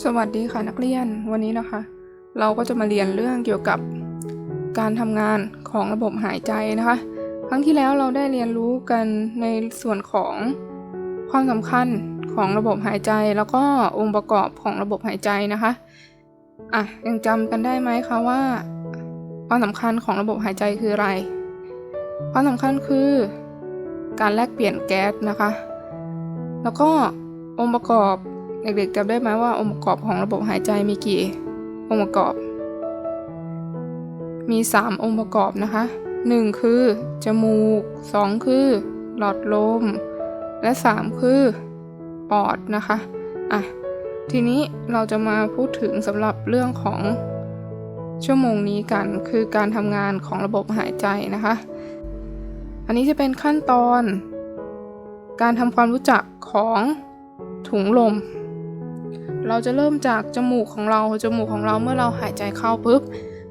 สวัสดีค่ะนักเรียนวันนี้นะคะ เราก็จะมาเรียนเรื่องเกี่ยวกับการทำงานของระบบหายใจนะคะ ครั้งที่แล้วเราได้เรียนรู้กันในส่วนของความสำคัญของระบบหายใจ แล้วก็องค์ประกอบของระบบหายใจนะคะอะยังจำกันได้ไหมคะว่า ความสำคัญของระบบหายใจคืออะไร ความสำคัญคือ การแลกเปลี่ยนแก๊สนะคะ แล้วก็องค์ประกอบ เด็กๆจำได้ไหมว่าองค์ประกอบของระบบหายใจมีกี่ องค์ประกอบ มี 3 องค์ประกอบนะคะ 1 คือ จมูก 2 คือ หลอดลม และ 3 คือ ปอดนะคะอะทีนี้เราจะมาพูดถึงสำหรับเรื่องของชั่วโมงนี้กันคือการทำงานของระบบหายใจนะคะ อันนี้จะเป็นขั้นตอน การทำความรู้จักของถุงลม เราจะเริ่มจากจมูกของเรา จมูกของเราเมื่อเราหายใจเข้าปุ๊บ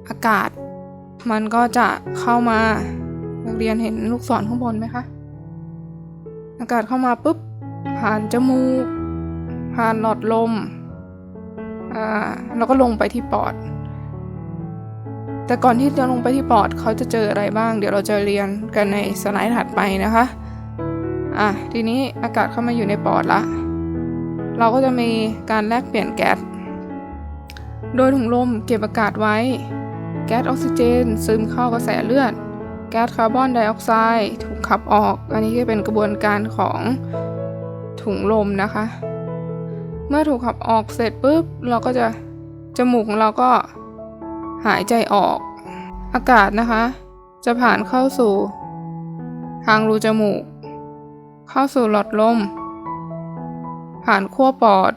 อากาศ มันก็จะเข้ามา นักเรียนเห็นลูกศรข้างบนไหมคะ อากาศเข้ามาปุ๊บ ผ่านจมูก ผ่านหลอดลม อ่า แล้วก็ลงไปที่ปอด แต่ก่อนที่จะลงไปที่ปอดเขาจะเจออะไรบ้าง เดี๋ยวเราจะเรียนกันในสไลด์ถัดไปนะคะ อะ ทีนี้อากาศเข้ามาอยู่ในปอดละ เราก็จะมีการแลกเปลี่ยนแก๊ส โดยถุงลมเก็บอากาศไว้ แก๊สออกซิเจน ซึมเข้ากระแสเลือด แก๊สคาร์บอนไดออกไซด์ถูกขับออก อันนี้ก็เป็นกระบวนการของถุงลมนะคะ เมื่อถูกขับออกเสร็จปุ๊บ เราก็จะจมูกของเราก็หายใจออก อากาศนะคะ จะผ่านเข้าสู่ ทางรูจมูก เข้าสู่หลอดลม ผ่านขั้วปอด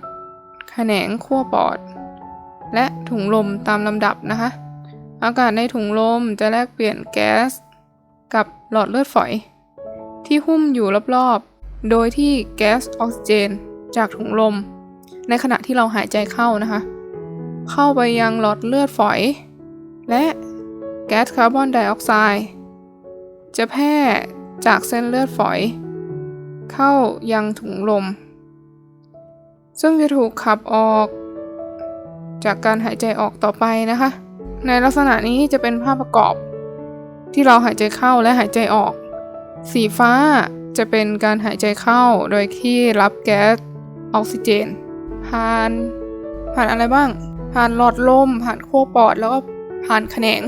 แขนงขั้วปอด และถุงลมตามลำดับนะคะ อากาศในถุงลมจะแลกเปลี่ยนแก๊ส กับหลอดเลือดฝอย ที่หุ้มอยู่รอบๆ โดยที่แก๊สออกซิเจน จากถุงลม ในขณะที่เราหายใจเข้านะคะ เข้าไปยังหลอดเลือดฝอย และแก๊สคาร์บอนไดออกไซด์จะแพร่จากเส้นเลือดฝอย เข้ายังถุงลม ซึ่งจะถูกขับออก จากการหายใจออกต่อไปนะคะ ในลักษณะนี้จะเป็นภาพประกอบ ที่เราหายใจเข้าและหายใจออก สีฟ้าจะเป็นการหายใจเข้าโดยที่รับแก๊สออกซิเจน ผ่าน ผ่านอะไรบ้าง ผ่านหลอดลม ผ่านขั้วปอด แล้วก็ผ่านแขนง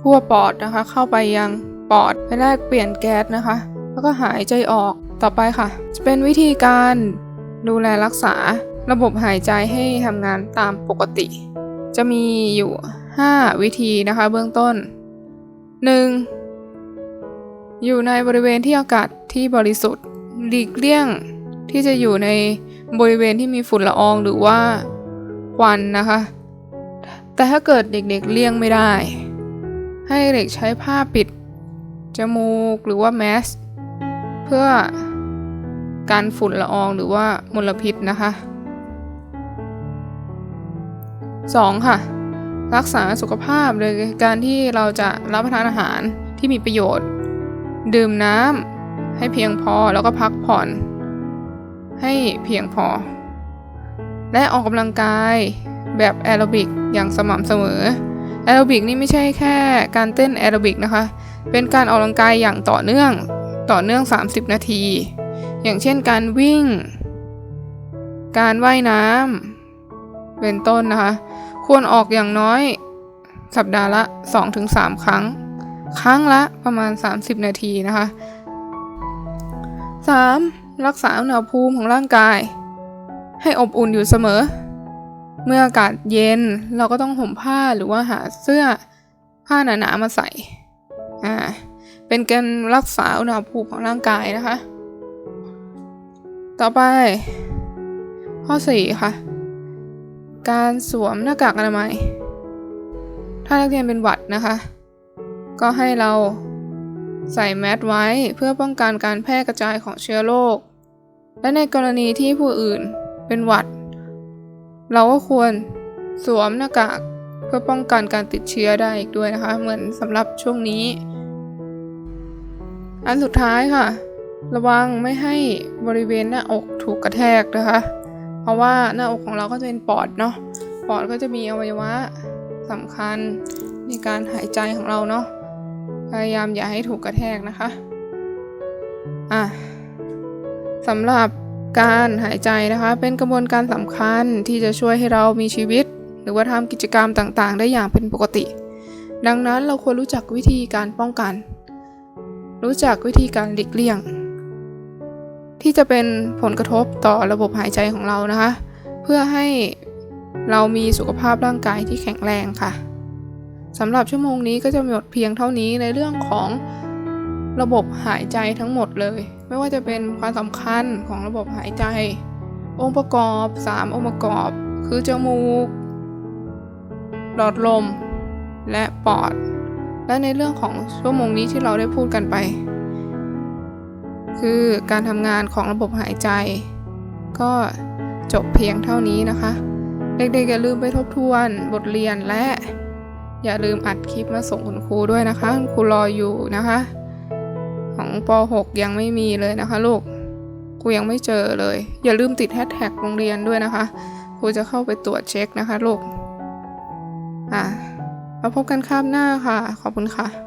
ขั้วปอดนะคะ เข้าไปยังปอดไปแลกเปลี่ยนแก๊สนะคะ แล้วก็หายใจออกต่อไปค่ะ จะเป็นวิธีการ ดูแลรักษาระบบหายใจให้ทำงานตามปกติ จะมีอยู่ 5 วิธีนะคะเบื้องต้น 1. อยู่ในบริเวณที่อากาศที่บริสุทธิ์หลีกเลี่ยงที่จะอยู่ในบริเวณที่มีฝุ่นละอองหรือว่าควันนะคะ แต่ถ้าเกิดเด็กๆเลี่ยงไม่ได้ ให้เด็กใช้ผ้าปิด จมูกหรือว่าแมสเพื่อ การฝุ่นละอองหรือว่ามลพิษนะคะ 2. ค่ะ รักษาสุขภาพโดยการที่เราจะรับประทานอาหารที่มีประโยชน์ ดื่มน้ำให้เพียงพอแล้วก็พักผ่อน ให้เพียงพอ และออกกำลังกายแบบแอโรบิกอย่างสม่ำเสมอแอโรบิกนี่ไม่ใช่แค่การเต้นแอโรบิกนะคะ เป็นการออกกำลังกายอย่างต่อเนื่องต่อเนื่อง 30 นาที อย่างเช่นการวิ่ง การว่ายน้ำเป็นต้นนะคะ ควรออกอย่างน้อยสัปดาห์ละ 2-3 ครั้ง ครั้งละประมาณ 30 นาทีนะคะ 3. รักษาอุณหภูมิของร่างกาย ให้อบอุ่นอยู่เสมอ เมื่ออากาศเย็นเราก็ต้องห่มผ้าหรือว่าหาเสื้อผ้าหนาๆมาใส่ อ่า เป็นการรักษาอุณหภูมิของร่างกายนะคะ ต่อไป ข้อ 4 ค่ะ การสวมหน้ากากอนามัย ถ้านักเรียนเป็นหวัดนะคะ ก็ให้เราใส่แมสไว้เพื่อป้องกันการแพร่กระจายของเชื้อโรค และในกรณีที่ผู้อื่นเป็นหวัด เราก็ควรสวมหน้ากากเพื่อป้องกันการติดเชื้อได้อีกด้วยนะคะ เหมือนสำหรับช่วงนี้ อันสุดท้ายค่ะ ระวังไม่ให้บริเวณหน้าอกถูกกระแทกนะคะ เพราะว่าหน้าอกของเราก็จะเป็นปอดเนาะ ปอดก็จะมีอวัยวะสำคัญในการหายใจของเราเนาะ พยายามอย่าให้ถูกกระแทกนะคะ อะสำหรับการหายใจนะคะ เป็นกระบวนการสำคัญที่จะช่วยให้เรามีชีวิต หรือว่าทำกิจกรรมต่างๆ ได้อย่างเป็นปกติ ดังนั้นเราควรรู้จักวิธีการป้องกัน รู้จักวิธีการหลีกเลี่ยง ที่จะเป็นผลกระทบต่อระบบหายใจของเรานะคะ เพื่อให้เรามีสุขภาพร่างกายที่แข็งแรงค่ะสำหรับชั่วโมงนี้ก็จะหมดเพียงเท่านี้ในเรื่องของระบบหายใจทั้งหมดเลย ไม่ว่าจะเป็นความสำคัญของระบบหายใจ องค์ประกอบ 3 องค์ประกอบ คือจมูก หลอดลม และปอด และในเรื่องของชั่วโมงนี้ที่เราได้พูดกันไป คือการทำงานของระบบหายใจ ก็จบเพียงเท่านี้นะคะ เด็กๆอย่าลืมไปทบทวนบทเรียนและ อย่าลืมอัดคลิปมาส่งคุณครูด้วยนะคะคุณครูรออยู่นะคะ ของป .6 ยังไม่มีเลยนะคะลูกครูยังไม่เจอเลย อย่าลืมติดแฮชแท็กโรงเรียนด้วยนะคะครูจะเข้าไปตรวจเช็คนะคะลูกอะมาพบกันคาบหน้าค่ะ ขอบคุณค่ะ